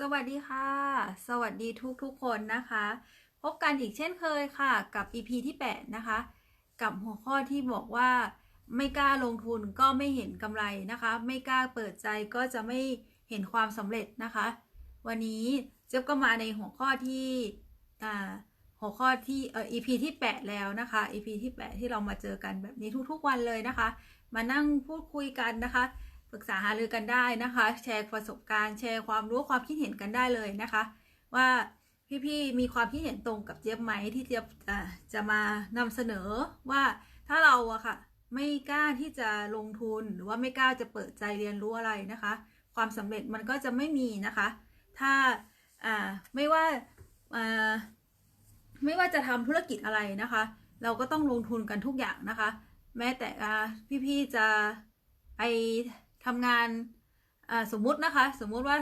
สวัสดีค่ะ สวัสดีทุกทุกคนนะคะ พบกันอีกเช่นเคยค่ะ กับ EP ที่ 8 นะคะ กับหัวข้อที่บอกว่า ไม่กล้าลงทุนก็ไม่เห็นกำไรนะคะ ไม่กล้าเปิดใจก็จะไม่เห็นความสำเร็จนะคะ วันนี้เจ๊บก็มาในหัวข้อที่อ่าหัวข้อที่เอ่อ EP ที่ 8 แล้วนะคะ EP ที่ 8 ที่เรามาเจอกันแบบนี้ทุกๆวันเลยนะคะ มานั่งพูดคุยกันนะคะ ปรึกษาหารือกันได้นะคะ แชร์ประสบการณ์ แชร์ความรู้ความคิดเห็นกันได้เลยนะคะ ว่าพี่ๆมีความคิดเห็นตรงกับเจี๊ยบไหมที่เจี๊ยบอ่าจะมานำเสนอว่าถ้าเราอะค่ะ ไม่กล้าที่จะลงทุนหรือว่าไม่กล้าจะเปิดใจเรียนรู้อะไรนะคะ ความสำเร็จมันก็จะไม่มีนะคะ ถ้าอ่าไม่ว่าอ่าไม่ว่าจะทำธุรกิจอะไรนะคะ เราก็ต้องลงทุนกันทุกอย่างนะคะ แม้แต่พี่ๆจะไป ทำงานสมมุตินะคะ สมมุติว่า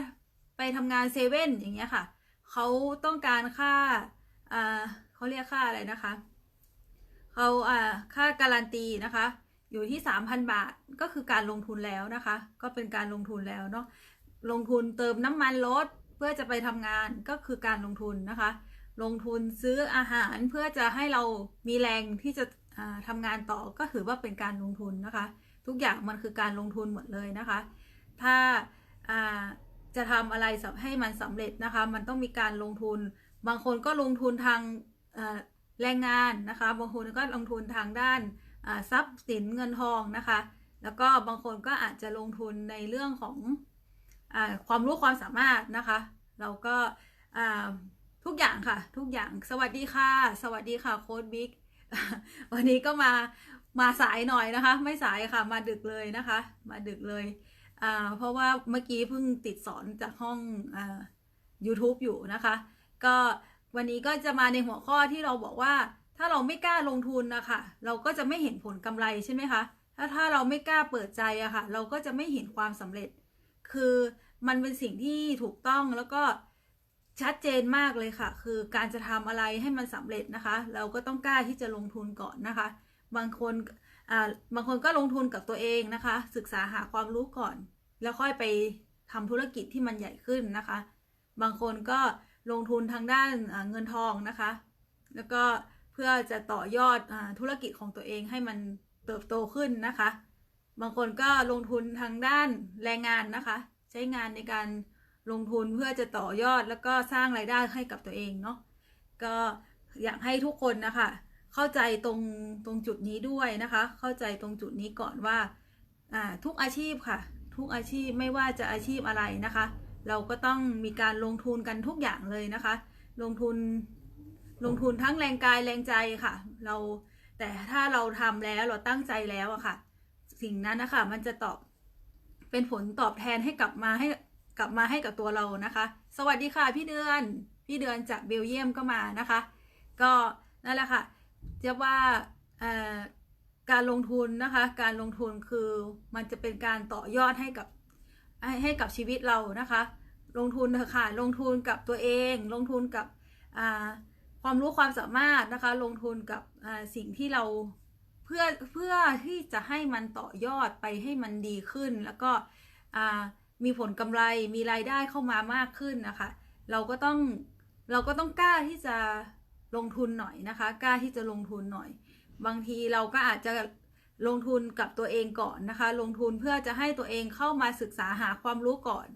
ไปทำงานเซเว่นอย่างเงี้ยค่ะเขาต้องการค่าเขาเรียกค่าอะไรนะคะเขาค่าการันตีนะคะ อยู่ที่ 3,000 บาทก็คือการลงทุนแล้วนะคะ ก็เป็นการลงทุนแล้วเนาะลงทุนเติมน้ำมันรถเพื่อจะไปทำงานก็คือการลงทุนนะคะ ลงทุนซื้ออาหารเพื่อจะให้เรามีแรงที่จะทำงานต่อก็ถือว่าเป็นการลงทุนนะคะ ทุกอย่างมันคือการลงทุนหมดเลยนะคะ ถ้าจะทำอะไรให้มันสำเร็จนะคะ มันต้องมีการลงทุน บางคนก็ลงทุนทางแรงงานนะคะ บางคนก็ลงทุนทางด้านทรัพย์สินเงินทองนะคะ แล้วก็บางคนก็อาจจะลงทุนในเรื่องของอความรู้ความสามารถนะคะ เราก็ทุกอย่างค่ะ ทุกอย่างสวัสดีค่ะ สวัสดีค่ะโค้ดบิ๊กวันนี้ก็มา มาสายหน่อยนะคะ ไม่สายค่ะ มาดึกเลยนะคะ มาดึกเลยอ่าเพราะว่าเมื่อกี้เพิ่งติดสอนจากห้องอ่า YouTube อยู่นะคะ ก็วันนี้ก็จะมาในหัวข้อที่เราบอกว่า ถ้าเราไม่กล้าลงทุนนะคะเราก็จะไม่เห็นผลกำไรใช่ไหมคะถ้าถ้าเราไม่กล้าเปิดใจอะค่ะ เราก็จะไม่เห็นความสำเร็จ คือมันเป็นสิ่งที่ถูกต้องแล้วก็ชัดเจนมากเลยค่ะ คือการจะทำอะไรให้มันสำเร็จนะคะ เราก็ต้องกล้าที่จะลงทุนก่อนนะคะ บางคนอ่าบางคนก็ลงทุนกับตัวเองนะคะ ศึกษาหาความรู้ก่อน แล้วค่อยไปทำธุรกิจที่มันใหญ่ขึ้นนะคะ บางคนก็ลงทุนทางด้านเงินทองนะคะ แล้วก็เพื่อจะต่อยอดอธุรกิจของตัวเองให้มันเติบโตขึ้นนะคะ บางคนก็ลงทุนทางด้านแรงงานนะคะ ใช้งานในการลงทุนเพื่อจะต่อยอดแล้วก็สร้างรายได้ให้กับตัวเองเนาะก็อยากให้ทุกคนนะคะ เข้าใจตรงตรงจุดนี้ด้วยนะคะ เข้าใจตรงจุดนี้ก่อนว่าทุกอาชีพค่ะ ทุกอาชีพไม่ว่าจะอาชีพอะไรนะคะ เราก็ต้องมีการลงทุนกันทุกอย่างเลยนะคะ ลงทุนลงทุนทั้งแรงกายแรงใจค่ะ เราแต่ถ้าเราทำแล้วเราตั้งใจแล้วอะค่ะ สิ่งนั้นนะคะมันจะตอบเป็นผลตอบแทนให้กลับมาให้กลับมาให้กับตัวเรานะคะ สวัสดีค่ะพี่เดือน พี่เดือนจากเบลเยียมก็มานะคะ ก็นั่นแหละค่ะ จะว่าเอ่อการลงทุนนะคะ การลงทุนคือมันจะเป็นการต่อยอดให้กับให้ให้กับชีวิตเรานะคะ ลงทุนเถอะค่ะลงทุนกับตัวเอง ลงทุนกับความรู้ความสามารถนะคะ ลงทุนกับสิ่งที่เราเพื่อเพื่อที่จะให้มันต่อยอดไปให้มันดีขึ้น แล้วก็มีผลกำไรมีรายได้เข้ามามากขึ้นนะคะ เราก็ต้องเราก็ต้องกล้าที่จะ ลงทุนหน่อยนะคะ กล้าที่จะลงทุนหน่อย บางทีเราก็อาจจะลงทุนกับตัวเองก่อนนะคะ ลงทุนเพื่อจะให้ตัวเองเข้ามาศึกษาหาความรู้ก่อน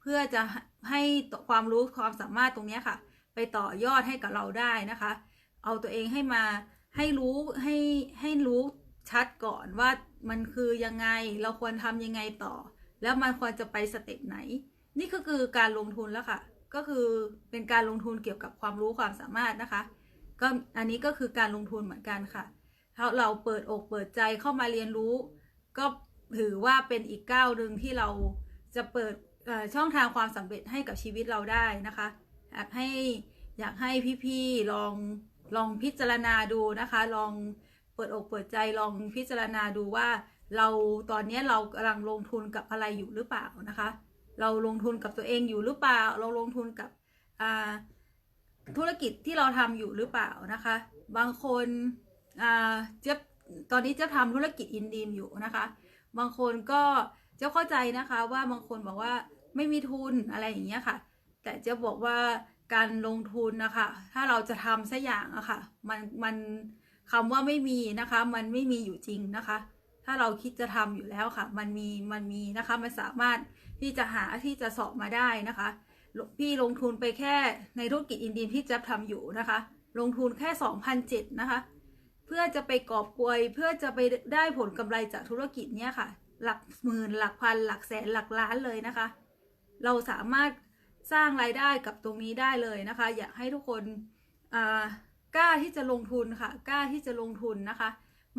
เพื่อจะให้ความรู้ความสามารถตรงนี้ค่ะ ไปต่อยอดให้กับเราได้นะคะ เอาตัวเองให้มาให้รู้ให้ให้รู้ชัดก่อนว่ามันคือยังไงเราควรทำยังไงต่อ แล้วมันควรจะไปสเต็ปไหน นี่ก็คือการลงทุนแล้วค่ะ ก็คือเป็นการลงทุนเกี่ยวกับความรู้ความสามารถนะคะ ก็อันนี้ก็คือการลงทุนเหมือนกันค่ะถ้าเราเปิดอกเปิดใจเข้ามาเรียนรู้ ก็ถือว่าเป็นอีกก้าวหนึ่งที่เราจะเปิดช่องทางความสำเร็จให้กับชีวิตเราได้นะคะอยากให้อยากให้พี่ๆลองลองพิจารณาดูนะคะ ลองเปิดอกเปิดใจลองพิจารณาดูว่าเราตอนนี้เรากำลังลงทุนกับอะไรอยู่หรือเปล่านะคะ เราลงทุนกับตัวเองอยู่หรือเปล่า เราลงทุนกับธุรกิจที่เราทำอยู่หรือเปล่านะคะ บางคนเจ๊บตอนนี้เจะทำธุรกิจอินดีมอยู่นะคะ บางคนก็เจะเข้าใจนะคะว่าบางคนบอกว่าไม่มีทุนอะไรอย่างเงี้ยค่ะ แต่เจะบอกว่าการลงทุนนะคะ ถ้าเราจะทำสักอย่างอะค่ะ มันมันคำว่าไม่มีนะคะ มันไม่มีอยู่จริงนะคะ ถ้าเราคิดจะทำอยู่แล้วค่ะ มันมีมันมีนะคะ มันสามารถที่จะหาที่จะสอบมาได้นะคะ พี่ลงทุนไปแค่ในธุรกิจอินดีมที่จะทำอยู่นะคะ ลงทุนแค่2,007นะคะ เพื่อจะไปกอบกวยเพื่อจะไปได้ผลกำไรจากธุรกิจเนี้ยค่ะ หลักหมื่นหลักพันหลักแสนหลักล้านเลยนะคะ เราสามารถสร้างรายได้กับตรงนี้ได้เลยนะคะ อยากให้ทุกคนอ่ากล้าที่จะลงทุนค่ะ กล้าที่จะลงทุนนะคะ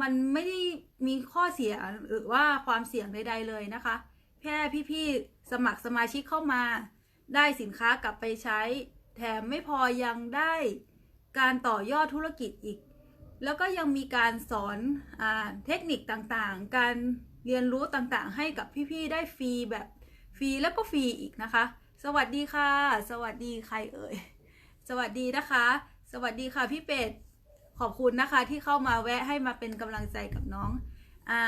มันไม่ได้มีข้อเสียหรือว่าความเสี่ยงใดๆเลยนะคะ แค่พี่ๆสมัครสมาชิกเข้ามา ได้สินค้ากลับไปใช้ แถมไม่พอยังได้การต่อยอดธุรกิจอีก แล้วก็ยังมีการสอนอเทคนิคต่างๆ การเรียนรู้ต่างๆ ให้กับพี่ๆได้ฟรีแบบฟรีแล้วก็ฟรีอีกนะคะ สวัสดีค่ะ สวัสดีใครเอ่ย สวัสดีนะคะ สวัสดีค่ะพี่เป็ด ขอบคุณนะคะที่เข้ามาแวะให้มาเป็นกำลังใจกับน้องอ่า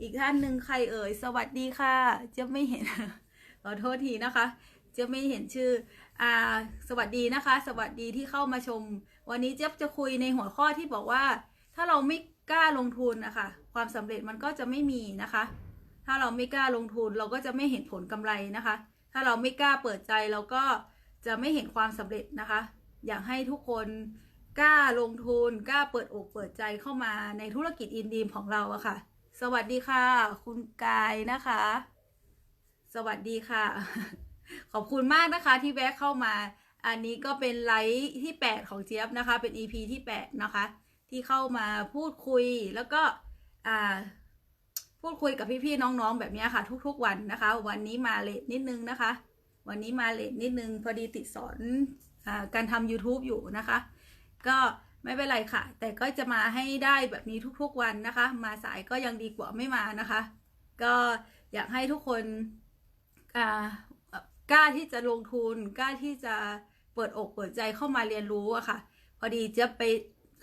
อีกท่านหนึ่งใครเอ่ย สวัสดีค่ะ จะไม่เห็น ขอโทษทีนะคะ จะไม่เห็นชื่ออ่าสวัสดีนะคะ สวัสดีที่เข้ามาชม วันนี้เจ๊บจะคุยในหัวข้อที่บอกว่า ถ้าเราไม่กล้าลงทุนนะคะความสำเร็จมันก็จะไม่มีนะคะ ถ้าเราไม่กล้าลงทุนเราก็จะไม่เห็นผลกำไรนะคะ ถ้าเราไม่กล้าเปิดใจเราก็จะไม่เห็นความสำเร็จนะคะ อยากให้ทุกคน กล้าลงทุนกล้าเปิดอกเปิดใจเข้ามาในธุรกิจอินดีมของเราอะค่ะ สวัสดีค่ะ คุณกายนะคะ สวัสดีค่ะ ขอบคุณมากนะคะที่แวะเข้ามา อันนี้ก็เป็นไลฟ์ที่ 8 ของเจี๊ยบนะคะ เป็น EP ที่ 8 นะคะ ที่เข้ามาพูดคุยแล้วก็อ่าพูดคุยกับพี่ๆน้องๆแบบนี้ค่ะ ทุกๆวันนะคะ วันนี้มาเลทนิดนึงนะคะ วันนี้มาเลทนิดนึงพอดีติดสอนอการทำ YouTube อยู่นะคะ ก็ไม่เป็นไรค่ะ แต่ก็จะมาให้ได้แบบนี้ทุกๆวันนะคะ มาสายก็ยังดีกว่าไม่มานะคะ ก็อยากให้ทุกคนกล้าที่จะลงทุนกล้าที่จะเปิดอกเปิดใจเข้ามาเรียนรู้อะค่ะ พอดีจะไป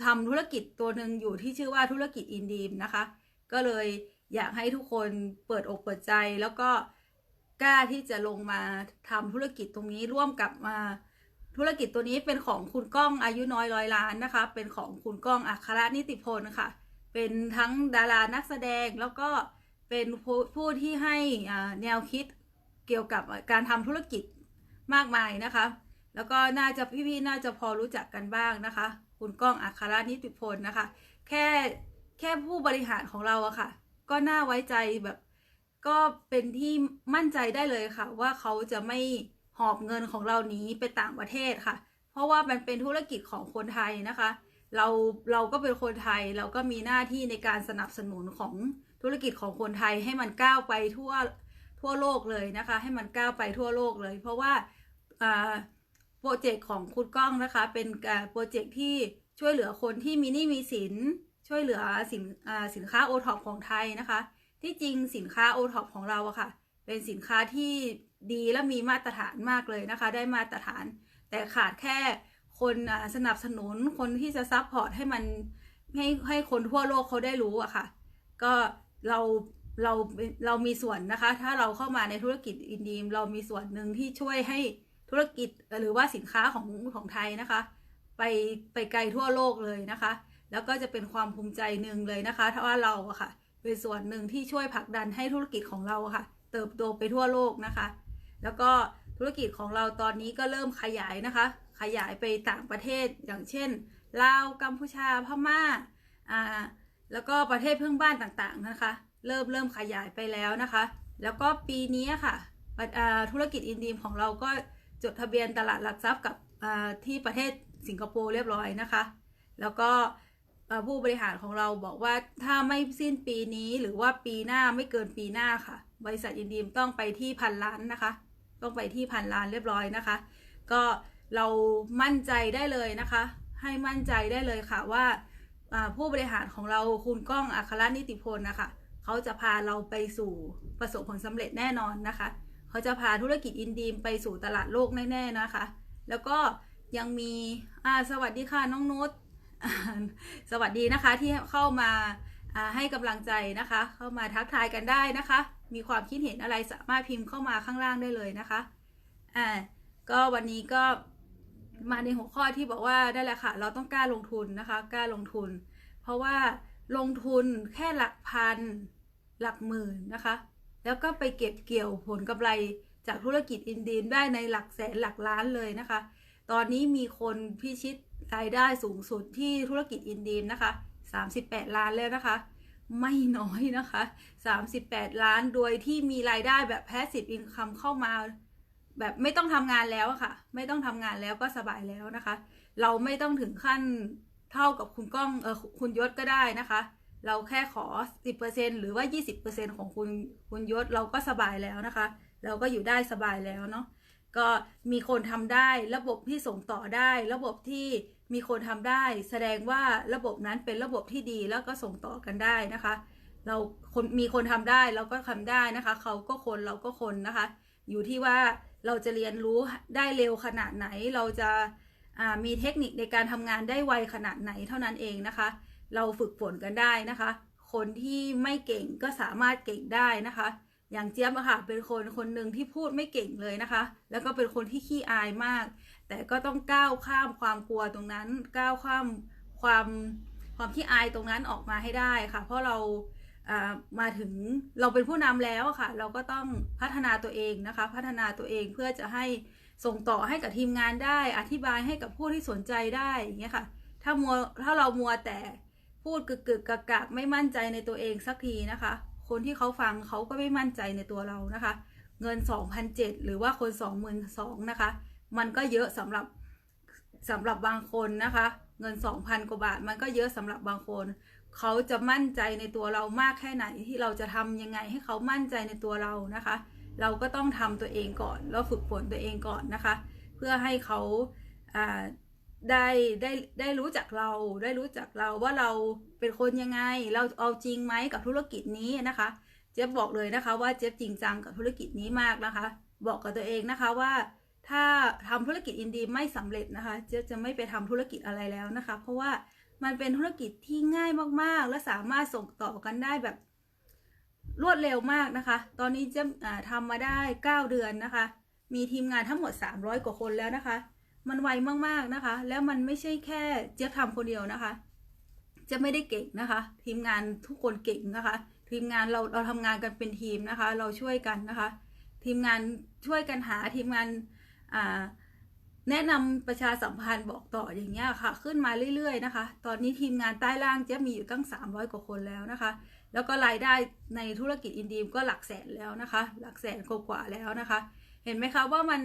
ทำธุรกิจตัวหนึ่งอยู่ที่ชื่อว่าธุรกิจอินดีมนะคะ ก็เลยอยากให้ทุกคนเปิดอกเปิดใจแล้วก็กล้าที่จะลงมาทำธุรกิจตรงนี้ร่วมกับมา ธุรกิจตัวนี้เป็นของคุณก้องอายุน้อยร้อยล้านนะคะ เป็นของคุณก้องอัครนิติพลค่ะ เป็นทั้งดารานักแสดงแล้วก็เป็นผู้ที่ให้แนวคิดเกี่ยวกับการทำธุรกิจมากมายนะคะ แล้วก็น่าจะพี่ๆน่าจะพอรู้จักกันบ้างนะคะ คุณก้องอัครนิติพลนะคะ แค่แค่ผู้บริหารของเราอะค่ะ ก็น่าไว้ใจแบบ ก็เป็นที่มั่นใจได้เลยค่ะ ว่าเขาจะไม่ หอบเงินของเราหนีไปต่างประเทศค่ะ เพราะว่ามันเป็นธุรกิจของคนไทยนะคะ เราเราก็เป็นคนไทยเราก็มีหน้าที่ในการสนับสนุนของธุรกิจของคนไทยให้มันก้าวไปทั่วทั่วโลกเลยนะคะ ให้มันก้าวไปทั่วโลกเลย เพราะว่าโปรเจกต์ของคุณก้องนะคะ เป็นโปรเจกต์ที่ช่วยเหลือคนที่มีหนี้มีสิน ช่วยเหลือสินสินค้าโอท็อปของไทยนะคะ ที่จริงสินค้าโอท็อปของเราอะค่ะ เป็นสินค้าที่ ดีและมีมาตรฐานมากเลยนะคะ ได้มาตรฐาน แต่ขาดแค่คนสนับสนุนคนที่จะซัพพอร์ตให้มันให้ให้คนทั่วโลกเขาได้รู้อะค่ะ ก็เราเราเรามีส่วนนะคะ ถ้าเราเข้ามาในธุรกิจอินดีม เรามีส่วนหนึ่งที่ช่วยให้ธุรกิจหรือว่าสินค้าของของไทยนะคะ ไปไปไกลทั่วโลกเลยนะคะ แล้วก็จะเป็นความภูมิใจหนึ่งเลยนะคะถ้าว่าเราอะค่ะ เป็นส่วนหนึ่งที่ช่วยผลักดันให้ธุรกิจของเราะค่ะ เติบโตไปทั่วโลกนะคะ แล้วก็ธุรกิจของเราตอนนี้ก็เริ่มขยายนะคะ ขยายไปต่างประเทศอย่างเช่นลาวกัมพูชาพม่าอ่าแล้วก็ประเทศเพื่อนบ้านต่างๆนะคะ เริ่มเริ่มขยายไปแล้วนะคะ แล้วก็ปีนี้ค่ะธุรกิจอินดีมของเราก็จดทะเบียนตลาดหลักทรัพย์กับที่ประเทศสิงคโปร์เรียบร้อยนะคะ แล้วก็ผู้บริหารของเราบอกว่าถ้าไม่สิ้นปีนี้หรือว่าปีหน้าไม่เกินปีหน้าค่ะ บริษัทอินดีมต้องไปที่พันล้านนะคะ ต้องไปที่พันล้านเรียบร้อยนะคะ ก็เรามั่นใจได้เลยนะคะ ให้มั่นใจได้เลยค่ะว่าผู้บริหารของเราคุณก้องอัครนิติพลนะคะเขาจะพาเราไปสู่ประสบผลสำเร็จแน่นอนนะคะ เขาจะพาธุรกิจอินดีมไปสู่ตลาดโลกแน่ๆนะคะ แล้วก็ยังมีสวัสดีค่ะน้องนุชสวัสดีนะคะที่เข้ามาอ่าให้กำลังใจนะคะ เข้ามาทักทายกันได้นะคะ มีความคิดเห็นอะไรสามารถพิมพ์เข้ามาข้างล่างได้เลยนะคะ อ่า ก็วันนี้ก็มาในหัวข้อที่บอกว่าได้แหละค่ะ เราต้องกล้าลงทุนนะคะ กล้าลงทุน เพราะว่าลงทุนแค่หลักพัน หลักหมื่นนะคะ แล้วก็ไปเก็บเกี่ยวผลกำไรจากธุรกิจอินดีมได้ในหลักแสนหลักล้านเลยนะคะ ตอนนี้มีคนพิชิตรายได้สูงสุดที่ธุรกิจอินดีมนะคะ 38 ล้านแล้วนะคะ ไม่น้อยนะคะ 38 ล้านโดยที่มีรายได้แบบแพสซีฟอินคัมเข้ามาแบบไม่ต้องทำงานแล้วค่ะ ไม่ต้องทำงานแล้วก็สบายแล้วนะคะ เราไม่ต้องถึงขั้นเท่ากับคุณก้องเออคุณยศก็ได้นะคะ เราแค่ขอ 10%หรือว่า 20%ของคุณคุณยศเราก็สบายแล้วนะคะ เราก็อยู่ได้สบายแล้วเนาะ ก็มีคนทำได้ ระบบที่ส่งต่อได้ ระบบที่มีคนทำได้ แสดงว่าระบบนั้นเป็นระบบที่ดีแล้วก็ส่งต่อกันได้นะคะ เราคนมีคนทำได้เราก็ทำได้นะคะ เขาก็คนเราก็คนนะคะ อยู่ที่ว่าเราจะเรียนรู้ได้เร็วขนาดไหน เราจะามีเทคนิคในการทำงานได้ไวขนาดไหนเท่านั้นเองนะคะ เราฝึกฝนกันได้นะคะ คนที่ไม่เก่งก็สามารถเก่งได้นะคะ อย่างเจี๊ยบอะค่ะ เป็นคนคนหนึ่งที่พูดไม่เก่งเลยนะคะ แล้วก็เป็นคนที่ขี้อายมาก แต่ก็ต้องก้าวข้ามความกลัวตรงนั้น ก้าวข้ามความความขี้อายตรงนั้นออกมาให้ได้ค่ะ เพราะเรามาถึงเราเป็นผู้นำแล้วค่ะ เราก็ต้องพัฒนาตัวเองนะคะ พัฒนาตัวเองเพื่อจะให้ส่งต่อให้กับทีมงานได้ อธิบายให้กับผู้ที่สนใจได้อย่างเงี้ยค่ะ ถ้ามัวถ้าเรามัวแต่พูดกึกกึกกักกักไม่มั่นใจในตัวเองสักทีนะคะ คนที่เขาฟังเขาก็ไม่มั่นใจในตัวเรานะคะ เงิน 2,007 หรือว่าคน 22,000นะคะ มันก็เยอะสำหรับสำหรับบางคนนะคะ เงิน 2,000 กว่าบาท มันก็เยอะสำหรับบางคน เขาจะมั่นใจในตัวเรามากแค่ไหนที่เราจะทำยังไงให้เขามั่นใจในตัวเรานะคะ เราก็ต้องทำตัวเองก่อนแล้วฝึกฝนตัวเองก่อนนะคะ เพื่อให้เขาอ่า ได้ได้ได้รู้จักเราได้รู้จักเราว่าเราเป็นคนยังไง เราเอาจริงไหมกับธุรกิจนี้นะคะ เจ๊บบอกเลยนะคะ ว่าเจ๊บจริงจังกับธุรกิจนี้มากนะคะ บอกกับตัวเองนะคะว่า ถ้าทำธุรกิจอินดีไม่สำเร็จนะคะ เจ๊บจะไม่ไปทำธุรกิจอะไรแล้วนะคะ เพราะว่ามันเป็นธุรกิจที่ง่ายมากๆ และสามารถส่งต่อกันได้แบบรวดเร็วมากนะคะ ตอนนี้เจ๊บทำมาได้ 9 เดือนนะคะ มีทีมงานทั้งหมด 300 กว่าคนแล้วนะคะ มันไวมากๆนะคะ แล้วมันไม่ใช่แค่เจ๊ยบทำคนเดียวนะคะ จะไม่ได้เก่งนะคะ ทีมงานทุกคนเก่งนะคะ ทีมงานเราเราทำงานกันเป็นทีมนะคะ เราช่วยกันนะคะ ทีมงานช่วยกันหาทีมงานอ่าแนะนำประชาสัมพันธ์บอกต่ออย่างเงี้ยค่ะ ขึ้นมาเรื่อยๆนะคะ ตอนนี้ทีมงานใต้ล่างจะมีอยู่ตั้ง 300 กว่าคนแล้วนะคะ แล้วก็รายได้ในธุรกิจอินดีมก็หลักแสนแล้วนะคะ หลักแสนกว่าแล้วนะคะ เห็นไหมคะว่ามัน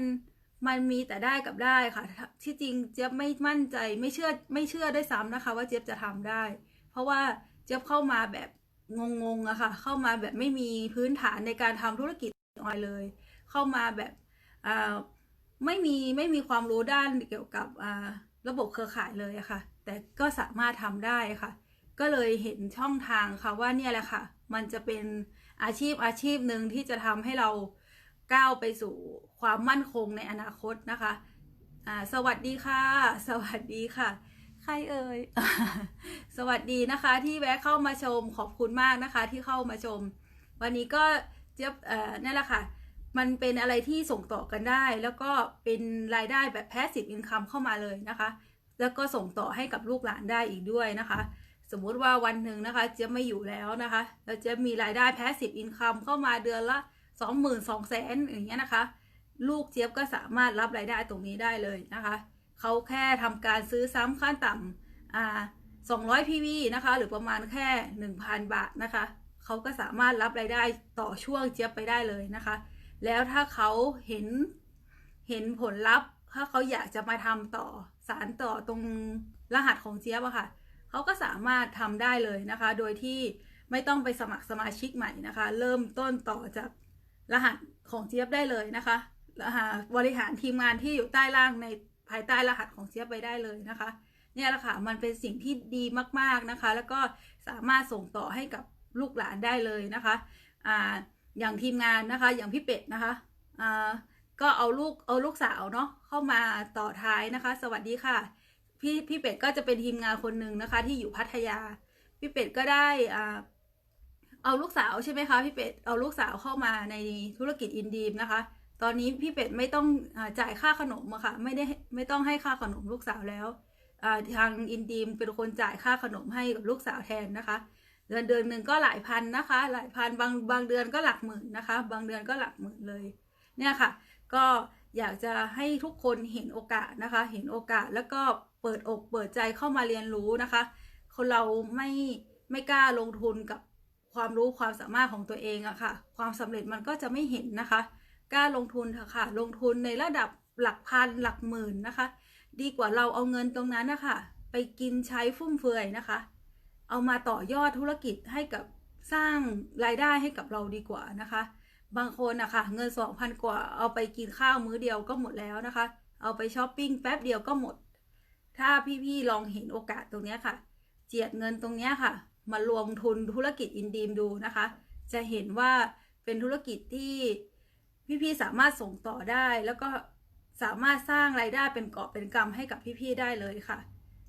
มันมีแต่ได้กับได้ค่ะ ที่จริงเจี๊ยบไม่มั่นใจไม่เชื่อไม่เชื่อได้ซ้ำนะคะ ว่าเจี๊ยบจะทำได้ เพราะว่าเจี๊ยบเข้ามาแบบงงๆอะค่ะ เข้ามาแบบไม่มีพื้นฐานในการทำธุรกิจออยเลย เข้ามาแบบไม่มีไม่มีความรู้ด้านเกี่ยวกับระบบเครือข่ายเลยอะค่ะ แต่ก็สามารถทำได้ค่ะ ก็เลยเห็นช่องทางค่ะว่าเนี่ยแหละค่ะ มันจะเป็นอาชีพอาชีพหนึ่งที่จะทำให้เราก้าวไปสู่ ความมั่นคงในอนาคตนะคะอ่าสวัสดีค่ะ สวัสดีค่ะ ใครเอ่ย สวัสดีนะคะที่แวะเข้ามาชมขอบคุณมากนะคะที่เข้ามาชม วันนี้ก็เจี๊ยบเอ่อนั่นแหละค่ะ มันเป็นอะไรที่ส่งต่อกันได้ แล้วก็เป็นรายได้แบบ passive income เข้ามาเลยนะคะ แล้วก็ส่งต่อให้กับลูกหลานได้อีกด้วยนะคะสมมุติว่าวันหนึ่งนะคะเจี๊ยบไม่อยู่แล้วนะคะแล้วเจี๊ยบมีรายได้ passive income เข้ามาเดือนละสองหมื่นสองแสนอย่างเงี้ยนะคะ ลูกเจี๊ยบก็สามารถรับรายได้ตรงนี้ได้เลยนะคะเขาแค่ทำการซื้อซ้ำขั้นต่ำอ่า200 PV นะคะ หรือประมาณแค่ 1,000 บาทนะคะเขาก็สามารถรับรายได้ต่อช่วงเจี๊ยบไปได้เลยนะคะ แล้วถ้าเขาเห็นเห็นผลลัพธ์ ถ้าเขาอยากจะมาทำต่อสารต่อตรงรหัสของเจี๊ยบอะค่ะเขาก็สามารถทำได้เลยนะคะ โดยที่ไม่ต้องไปสมัครสมาชิกใหม่นะคะ เริ่มต้นต่อจากรหัสของเจี๊ยบได้เลยนะคะ บริหารทีมงานที่อยู่ใต้ล่างในภายใต้รหัสของเจี๊ยบไปได้เลยนะคะ เนี่ยแหละค่ะมันเป็นสิ่งที่ดีมากๆนะคะ แล้วก็สามารถส่งต่อให้กับลูกหลานได้เลยนะคะอ่าอย่างทีมงานนะคะ อย่างพี่เป็ดนะคะอ่าก็เอาลูกเอาลูกสาวเนาะเข้ามาต่อท้ายนะคะ สวัสดีค่ะ พี่พี่เป็ดก็จะเป็นทีมงานคนหนึ่งนะคะ ที่อยู่พัทยา พี่เป็ดก็ได้อ่าเอาลูกสาวใช่ไหมคะพี่เป็ดเอาลูกสาวเข้ามาในธุรกิจอินดีมนะคะ ตอนนี้พี่เป็ดไม่ต้องอจ่ายค่าขนมอะค่ะ ไม่ได้ไม่ต้องให้ค่าขนมลูกสาวแล้วทางอินดีมเป็นคนจ่ายค่าขนมให้กับลูกสาวแทนนะคะ เดือนเดือนหนึ่งก็หลายพันนะคะ หลายพันบางบางเดือนก็หลักหมื่นนะคะ บางเดือนก็หลักหมื่นเลย เนี่ยค่ะ ก็อยากจะให้ทุกคนเห็นโอกาสนะคะ เห็นโอกาสแล้วก็เปิดอกเปิดใจเข้ามาเรียนรู้นะคะ คนเราไม่ไม่กล้าลงทุนกับความรู้ความสามารถของตัวเองอะค่ะ ความสำเร็จมันก็จะไม่เห็นนะคะ กล้าลงทุนเถอะค่ะ ลงทุนในระดับหลักพันหลักหมื่นนะคะ ดีกว่าเราเอาเงินตรงนั้นนะคะไปกินใช้ฟุ่มเฟือยนะคะ เอามาต่อยอดธุรกิจให้กับสร้างรายได้ให้กับเราดีกว่านะคะ บางคนนะคะเงินสองพันกว่าเอาไปกินข้าวมื้อเดียวก็หมดแล้วนะคะ เอาไปช้อปปิ้งแป๊บเดียวก็หมด ถ้าพี่ๆลองเห็นโอกาสตรงนี้ค่ะ เจียดเงินตรงนี้ค่ะ มารวมทุนธุรกิจอินดีมดูนะคะ จะเห็นว่าเป็นธุรกิจที่ พี่ๆสามารถส่งต่อได้ แล้วก็สามารถสร้างรายได้เป็นเกาะเป็นกำให้กับพี่ๆได้เลยค่ะ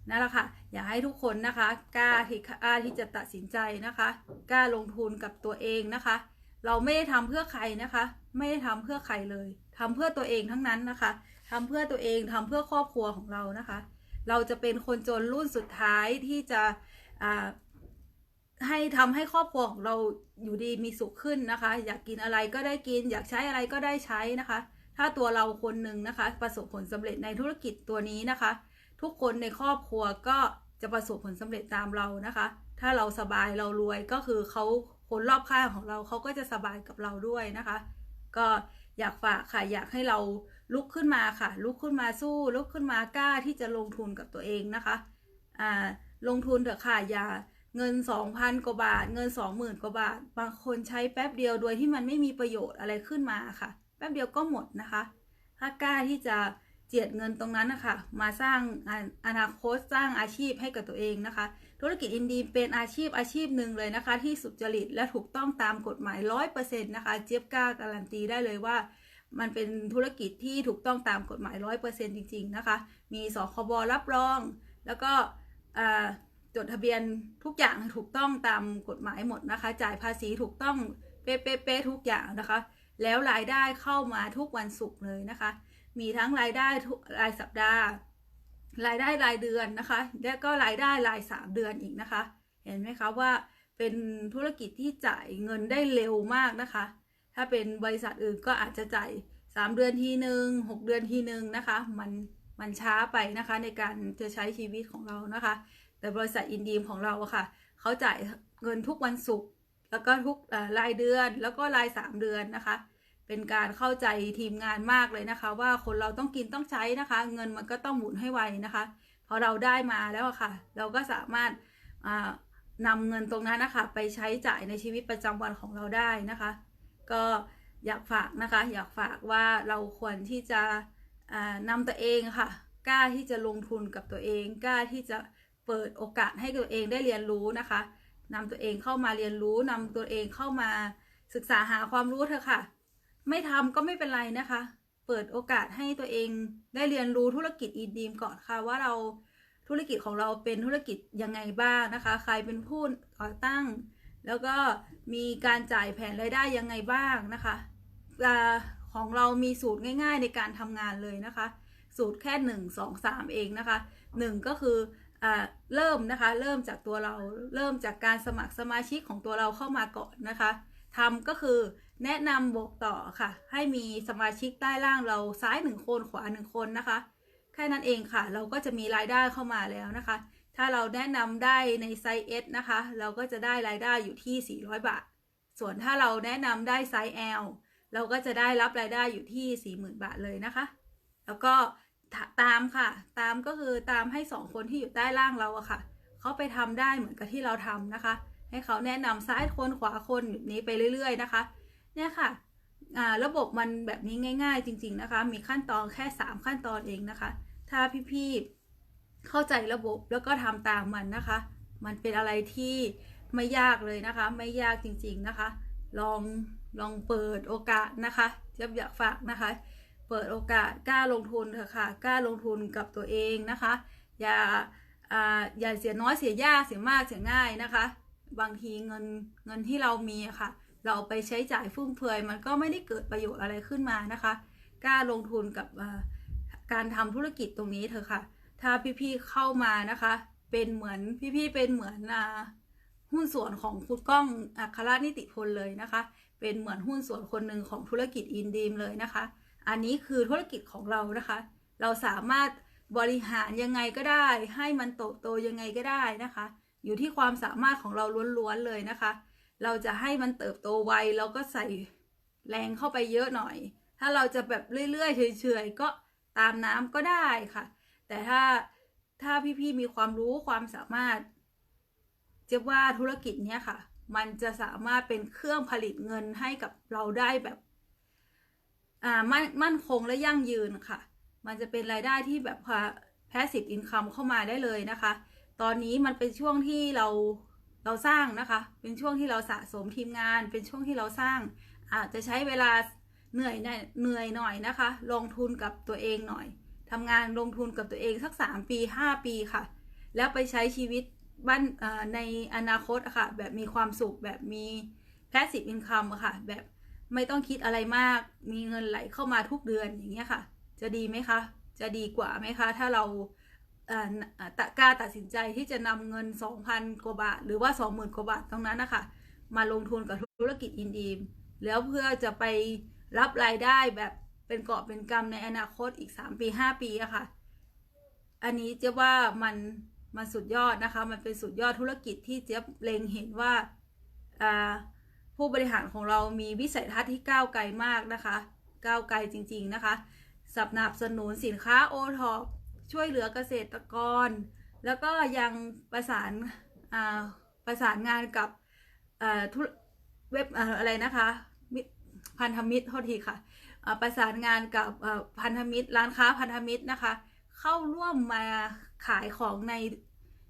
นั่นแหละค่ะอยากให้ทุกคนนะคะกล้าที่กล้าที่จะตัดสินใจนะคะกล้าลงทุนกับตัวเองนะคะ เราไม่ได้ทำเพื่อใครนะคะ ไม่ได้ทำเพื่อใครเลยทำเพื่อตัวเองทั้งนั้นนะคะทำเพื่อตัวเองทำเพื่อครอบครัวของเรานะคะ เราจะเป็นคนจนรุ่นสุดท้ายที่จะอ่า ให้ทำให้ครอบครัวของเราอยู่ดีมีสุขขึ้นนะคะ อยากกินอะไรก็ได้กิน อยากใช้อะไรก็ได้ใช้นะคะ ถ้าตัวเราคนหนึ่งนะคะ ประสบผลสำเร็จในธุรกิจตัวนี้นะคะ ทุกคนในครอบครัวก็จะประสบผลสำเร็จตามเรานะคะ ถ้าเราสบายเรารวยก็คือเขาคนรอบข้างของเราเขาก็จะสบายกับเราด้วยนะคะ ก็อยากฝากค่ะอยากให้เราลุกขึ้นมาค่ะ ลุกขึ้นมาสู้ลุกขึ้นมากล้าที่จะลงทุนกับตัวเองนะคะอ่าลงทุนเถอะค่ะอย่า เงิน2,000กว่าบาท เงิน20,000กว่าบาท บางคนใช้แป๊บเดียวโดยที่มันไม่มีประโยชน์อะไรขึ้นมาค่ะ แป๊บเดียวก็หมดนะคะ ถ้ากล้าที่จะเจียดเงินตรงนั้นนะคะมาสร้างอนาคตสร้างอาชีพให้กับตัวเองนะคะ ธุรกิจอินดีเป็นอาชีพอาชีพหนึ่งเลยนะคะ ที่สุจริตและถูกต้องตามกฎหมายร้อยเปอร์เซ็นต์นะคะ เจี๊ยบกล้าการันตีได้เลยว่ามันเป็นธุรกิจที่ถูกต้องตามกฎหมายร้อยเปอร์เซ็นต์จริง ๆ นะคะ มีสคบรับรอง แล้วก็ จดทะเบียนทุกอย่างถูกต้องตามกฎหมายหมดนะคะ จ่ายภาษีถูกต้องเป๊ะๆทุกอย่างนะคะ แล้วรายได้เข้ามาทุกวันศุกร์เลยนะคะ มีทั้งรายได้รายสัปดาห์ รายได้รายเดือนนะคะ และก็รายได้รายสามเดือนอีกนะคะ เห็นไหมคะว่าเป็นธุรกิจที่จ่ายเงินได้เร็วมากนะคะ ถ้าเป็นบริษัทอื่นก็อาจจะจ่ายสามเดือนทีหนึ่งหกเดือนทีหนึ่งนะคะ มันมันช้าไปนะคะในการจะใช้ชีวิตของเรานะคะ แต่บริษัทอินดีมของเราอะค่ะเขาจ่ายเงินทุกวันศุกร์แล้วก็ทุกรายเดือนแล้วก็รายสามเดือนนะคะ เป็นการเข้าใจทีมงานมากเลยนะคะ ว่าคนเราต้องกินต้องใช้นะคะ เงินมันก็ต้องหมุนให้ไวนะคะ พอเราได้มาแล้วอะค่ะ เราก็สามารถอ่านำเงินตรงนั้นนะคะ ไปใช้จ่ายในชีวิตประจำวันของเราได้นะคะ ก็อยากฝากนะคะ อยากฝากว่าเราควรที่จะอ่านำตัวเองค่ะ กล้าที่จะลงทุนกับตัวเอง กล้าที่จะ เปิดโอกาสให้ตัวเองได้เรียนรู้นะคะนำตัวเองเข้ามาเรียนรู้นำตัวเองเข้ามาศึกษาหาความรู้เถอะค่ะ ไม่ทำก็ไม่เป็นไรนะคะ เปิดโอกาสให้ตัวเองได้เรียนรู้ธุรกิจอีดีมก่อนค่ะว่าเราธุรกิจของเราเป็นธุรกิจยังไงบ้างนะคะ ใครเป็นผู้ก่อตั้ง แล้วก็มีการจ่ายแผนรายได้ยังไงบ้างนะคะของเรามีสูตรง่าย ๆ ในการทำงานเลยนะคะ สูตรแค่หนึ่งสองสามเองนะคะหนึ่งก็คือ เริ่มนะคะ เริ่มจากตัวเราเริ่มจากการสมัครสมาชิกของตัวเราเข้ามาก่อนนะคะทำก็คือแนะนำบอกต่อค่ะ ให้มีสมาชิกใต้ล่างเราซ้ายหนึ่งคนขวาหนึ่งคนนะคะ แค่นั้นเองค่ะ เราก็จะมีรายได้เข้ามาแล้วนะคะ ถ้าเราแนะนำได้ในไซส์ S นะคะ เราก็จะได้รายได้อยู่ที่ 400 บาท ส่วนถ้าเราแนะนำได้ไซส์ L เราก็จะได้รับรายได้อยู่ที่ 40,000 บาทเลยนะคะ แล้วก็ ตามค่ะ ตามก็คือตามให้สองคนที่อยู่ใต้ล่างเราอะค่ะเขาไปทำได้เหมือนกับที่เราทำนะคะ ให้เขาแนะนำซ้ายคนขวาคนแบบนี้ไปเรื่อย ๆ นะคะ เนี่ยค่ะระบบมันแบบนี้ง่าย ๆ จริง ๆนะคะ มีขั้นตอนแค่ 3 ขั้นตอนเองนะคะ ถ้าพี่ๆเข้าใจระบบแล้วก็ทำตามมันนะคะ มันเป็นอะไรที่ไม่ยากเลยนะคะ ไม่ยากจริง ๆนะคะ ลองลองเปิดโอกาสนะคะเจะอยากฝากนะคะ เปิดโอกาสกล้าลงทุนเถอะค่ะ กล้าลงทุนกับตัวเองนะคะ อย่าอย่าเสียน้อยเสียยากเสียมากเสียง่ายนะคะ บางทีเงินเงินที่เรามีอะค่ะ เราไปใช้จ่ายฟุ่มเฟือยมันก็ไม่ได้เกิดประโยชน์อะไรขึ้นมานะคะ กล้าลงทุนกับการทำธุรกิจตรงนี้เถอะค่ะ ถ้าพี่ๆเข้ามานะคะ เป็นเหมือนพี่ๆเป็นเหมือนอหุ้นส่วนของคุณก้องอัครนิติพลเลยนะคะ เป็นเหมือนหุ้นส่วนคนหนึ่งของธุรกิจอินดีมเลยนะคะ อันนี้คือธุรกิจของเรานะคะ เราสามารถบริหารยังไงก็ได้ ให้มันโตโตยังไงก็ได้นะคะ อยู่ที่ความสามารถของเราล้วนๆเลยนะคะ เราจะให้มันเติบโตไวเราก็ใส่แรงเข้าไปเยอะหน่อย ถ้าเราจะแบบเรื่อยๆเฉยๆก็ตามน้ำก็ได้ค่ะ แต่ถ้าถ้าพี่ๆมีความรู้ความสามารถเจ๊ว่าธุรกิจเนี้ยค่ะ มันจะสามารถเป็นเครื่องผลิตเงินให้กับเราได้แบบ อ่ามั่นมั่นคงและยั่งยืนค่ะ มันจะเป็นรายได้ที่แบบพา passive income เข้ามาได้เลยนะคะ ตอนนี้มันเป็นช่วงที่เราเราสร้างนะคะ เป็นช่วงที่เราสะสมทีมงาน เป็นช่วงที่เราสร้างอาจจะใช้เวลาเหนื่อยหน่อยเหนื่อยหน่อยนะคะ ลงทุนกับตัวเองหน่อยทำงานลงทุนกับตัวเองสักสามปีห้าปีค่ะ แล้วไปใช้ชีวิตบ้านในอนาคตอะค่ะ แบบมีความสุขแบบมี passive income อะค่ะ แบบ ไม่ต้องคิดอะไรมาก มีเงินไหลเข้ามาทุกเดือนอย่างเงี้ยค่ะ จะดีไหมคะ จะดีกว่าไหมคะ ถ้าเราตะกล้าตัดสินใจที่จะนำเงิน 2,000 กว่าบาท หรือว่า 20,000 กว่าบาทตรงนั้นนะคะมาลงทุนกับธุรกิจอินดีมแล้วเพื่อจะไปรับรายได้แบบเป็นเกาะเป็นกำในอนาคตอีก 3 ปี 5 ปีอะค่ะ อันนี้เจ๊ว่ามันมันสุดยอดนะคะ มันเป็นสุดยอดธุรกิจที่เจ๊เล็งเห็นว่า ผู้บริหารของเรามีวิสัยทัศน์ที่ก้าวไกลมากนะคะ ก้าวไกลจริง ๆนะคะสนับสนุนสินค้าโอท็อปช่วยเหลือเกษตรกร แล้วก็ยังประสานาประสานงานกับเว็บออะไรนะคะพันธมิตรโทษทีค่ะประสานงานกับพันธมิตร ร้านค้าพันธมิตรนะคะ เข้าร่วมมาขายของใน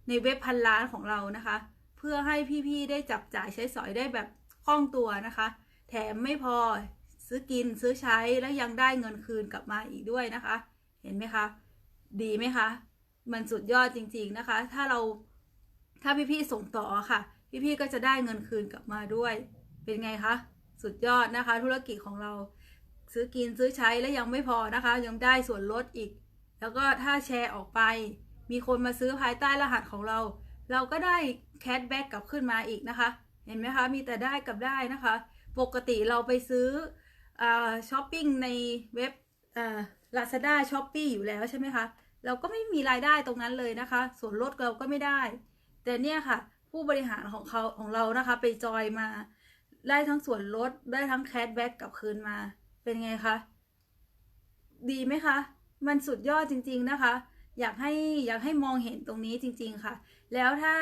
ในเว็บพันล้านของเรานะคะ เพื่อให้พี่ๆได้จับจ่ายใช้สอยได้แบบ คล่องตัวนะคะ แถมไม่พอซื้อกินซื้อใช้แล้วยังได้เงินคืนกลับมาอีกด้วยนะคะ เห็นไหมคะ ดีไหมคะ มันสุดยอดจริง ๆนะคะ ถ้าเราถ้าพี่ๆส่งต่อค่ะ พี่ๆก็จะได้เงินคืนกลับมาด้วย เป็นไงคะ สุดยอดนะคะ ธุรกิจของเราซื้อกินซื้อใช้แล้วยังไม่พอนะคะ ยังได้ส่วนลดอีก แล้วก็ถ้าแชร์ออกไป มีคนมาซื้อภายใต้รหัสของเรา เราก็ได้แคชแบ็กกลับขึ้นมาอีกนะคะ เห็นไหมคะ มีแต่ได้กับได้นะคะ ปกติเราไปซื้อช้อปปิ้งในเว็บลาซาด้าช้อปปี้อยู่แล้วใช่ไหมคะ เราก็ไม่มีรายได้ตรงนั้นเลยนะคะ ส่วนลดเราก็ไม่ได้ แต่เนี่ยค่ะ ผู้บริหารของเขาของเรานะคะ ไปจอยมา ได้ทั้งส่วนลดได้ทั้งแคชแบ็กกลับคืนมา เป็นไงคะ ดีไหมคะ มันสุดยอดจริง ๆนะคะ อยากให้อยากให้มองเห็นตรงนี้จริง ๆค่ะ แล้วถ้า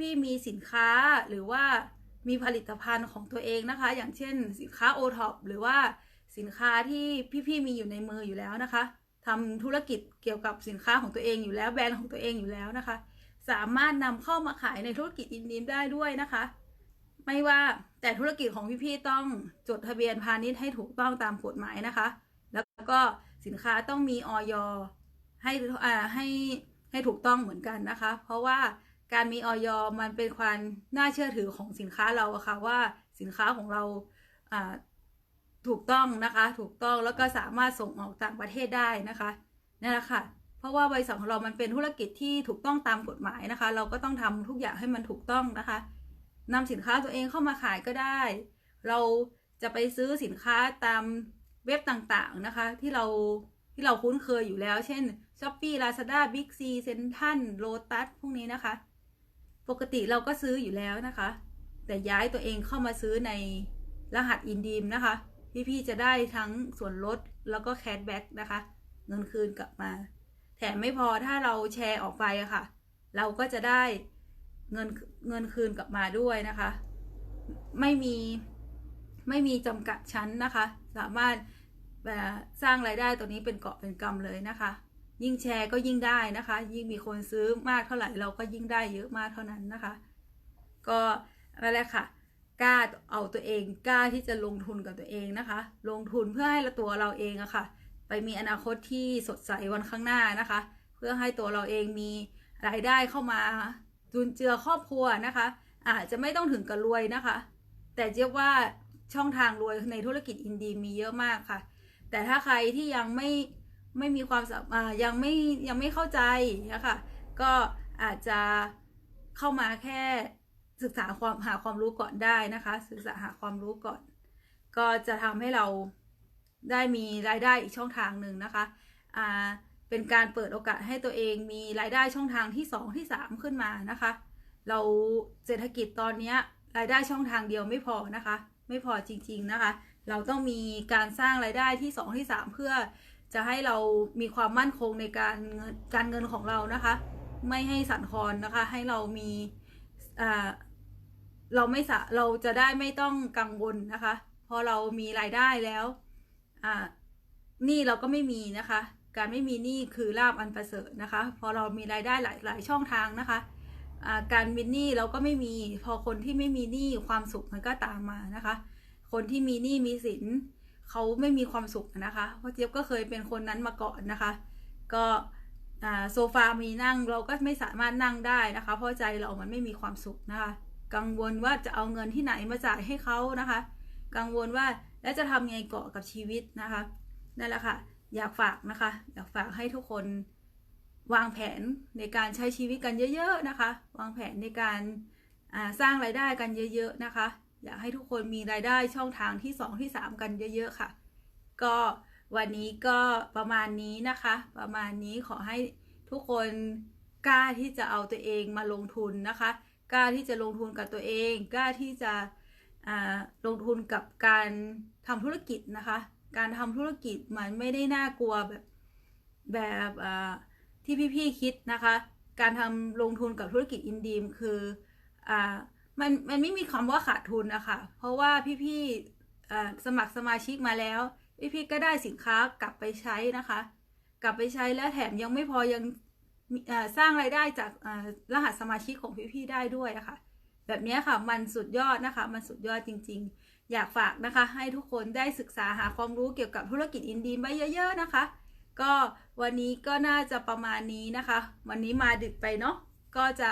พี่ๆมีสินค้าหรือว่ามีผลิตภัณฑ์ของตัวเองนะคะ อย่างเช่นสินค้าโอท็อปหรือว่าสินค้าที่พี่ๆมีอยู่ในมืออยู่แล้วนะคะทำธุรกิจเกี่ยวกับสินค้าของตัวเองอยู่แล้วแบรนด์ของตัวเองอยู่แล้วนะคะ สามารถนำเข้ามาขายในธุรกิจอินดีมได้ด้วยนะคะ ไม่ว่าแต่ธุรกิจของพี่ๆต้องจดทะเบียนพาณิชย์ให้ถูกต้องตามกฎหมายนะคะ แล้วก็สินค้าต้องมีออยให้ให้ให้ถูกต้องเหมือนกันนะคะ เพราะว่า การมีออยมันเป็นความน่าเชื่อถือของสินค้าเราอะค่ะว่าสินค้าของเราถูกต้องนะคะ ถูกต้องแล้วก็สามารถส่งออกต่างประเทศได้นะคะนั่นแหละค่ะ เพราะว่าบริษัทของเรามันเป็นธุรกิจที่ถูกต้องตามกฎหมายนะคะ เราก็ต้องทำทุกอย่างให้มันถูกต้องนะคะนำสินค้าตัวเองเข้ามาขายก็ได้ เราจะไปซื้อสินค้าตามเว็บต่างๆนะคะ ที่เราที่เราคุ้นเคยอยู่แล้ว เช่น s h อ p e e Lazada Big C Central Lotus พวกนี้นะคะ ปกติเราก็ซื้ออยู่แล้วนะคะ แต่ย้ายตัวเองเข้ามาซื้อในรหัสอินดีมนะคะ พี่ๆจะได้ทั้งส่วนลดแล้วก็แคชแบ็กนะคะ เงินคืนกลับมา แถมไม่พอถ้าเราแชร์ออกไปอะค่ะ เราก็จะได้เงินเงินคืนกลับมาด้วยนะคะ ไม่มีไม่มีจำกัดชั้นนะคะ สามารถสร้างรายได้ตัวนี้เป็นเกาะเป็นกำเลยนะคะ ยิ่งแชร์ก็ยิ่งได้นะคะ ยิ่งมีคนซื้อมากเท่าไหร่เราก็ยิ่งได้เยอะมากเท่านั้นนะคะ ก็นั่นแหละค่ะกล้าเอาตัวเองกล้าที่จะลงทุนกับตัวเองนะคะ ลงทุนเพื่อให้ตัวเราเองอะค่ะ ไปมีอนาคตที่สดใสวันข้างหน้านะคะ เพื่อให้ตัวเราเองมีรายได้เข้ามาจุนเจือครอบครัวนะคะ อาจจะไม่ต้องถึงกับรวยนะคะ แต่เจี๊ยบว่าช่องทางรวยในธุรกิจอินดีมีเยอะมากค่ะ แต่ถ้าใครที่ยังไม่ ไม่มีความสามารถยังไม่ยังไม่เข้าใจนะคะก็อาจจะเข้ามาแค่ศึกษาความหาความรู้ก่อนได้นะคะ ศึกษาหาความรู้ก่อน ก็จะทำให้เราได้มีรายได้อีกช่องทางหนึ่งนะคะอ่าเป็นการเปิดโอกาสให้ตัวเองมีรายได้ช่องทางที่สองที่สามขึ้นมานะคะ เราเศรษฐกิจตอนนี้รายได้ช่องทางเดียวไม่พอนะคะ ไม่พอจริง ๆนะคะ เราต้องมีการสร้างรายได้ที่สองที่สามเพื่อ จะให้เรามีความมั่นคงในการเงินการเงินของเรานะคะ ไม่ให้สั่นคลอนนะคะ ให้เรามีอ่าเราไม่สะเราจะได้ไม่ต้องกังวลนะคะ พอเรามีรายได้แล้วอ่าหนี้เราก็ไม่มีนะคะ การไม่มีหนี้คือลาบอันประเสริฐนะคะ พอเรามีรายได้หลายหลายช่องทางนะคะการมีนี้เราก็ไม่มี พอคนที่ไม่มีหนี้ความสุขมันก็ตามมานะคะ คนที่มีหนี้มีสิน เขาไม่มีความสุขนะคะเพราะเจี๊ยบก็เคยเป็นคนนั้นมาก่อนนะคะ ก็โซฟามีนั่งเราก็ไม่สามารถนั่งได้นะคะ เพราะใจเรามันไม่มีความสุขนะคะ กังวลว่าจะเอาเงินที่ไหนมาจ่ายให้เขานะคะ กังวลว่าแล้วจะทำไงเกาะกับชีวิตนะคะนั่นแหละค่ะ อยากฝากนะคะ อยากฝากให้ทุกคนวางแผนในการใช้ชีวิตกันเยอะ ๆ นะคะ วางแผนในการสร้างรายได้กันเยอะ ๆ นะคะ อยากให้ทุกคนมีรายได้ช่องทางที่สองที่สามกันเยอะ ๆ ค่ะ ก็วันนี้ก็ประมาณนี้นะคะ ประมาณนี้ขอให้ทุกคนกล้าที่จะเอาตัวเองมาลงทุนนะคะ กล้าที่จะลงทุนกับตัวเอง กล้าที่จะลงทุนกับการทำธุรกิจนะคะ การทำธุรกิจมันไม่ได้น่ากลัวแบบแบบที่พี่ๆคิดนะคะ การทำลงทุนกับธุรกิจอินดีมคืออ มันมันไม่มีคำว่าขาดทุนนะคะเพราะว่าพี่ๆสมัครสมาชิกมาแล้ว พี่ๆก็ได้สินค้ากลับไปใช้นะคะ กลับไปใช้แล้วแถมยังไม่พอยังสร้างรายได้จากรหัสสมาชิกของพี่ๆได้ด้วยะค่ะ แบบนี้ค่ะมันสุดยอดนะคะ มันสุดยอดจริง ๆ อยากฝากนะคะ ให้ทุกคนได้ศึกษาหาความรู้เกี่ยวกับธุรกิจอินดีมไว้เยอะ ๆนะคะ ก็วันนี้ก็น่าจะประมาณนี้นะคะ วันนี้มาดึกไปเนาะก็จะ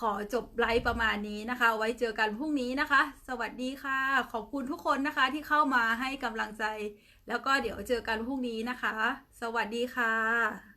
ขอจบไลฟ์ประมาณนี้นะคะ ไว้เจอกันพรุ่งนี้นะคะ สวัสดีค่ะ ขอบคุณทุกคนนะคะที่เข้ามาให้กำลังใจ แล้วก็เดี๋ยวเจอกันพรุ่งนี้นะคะ สวัสดีค่ะ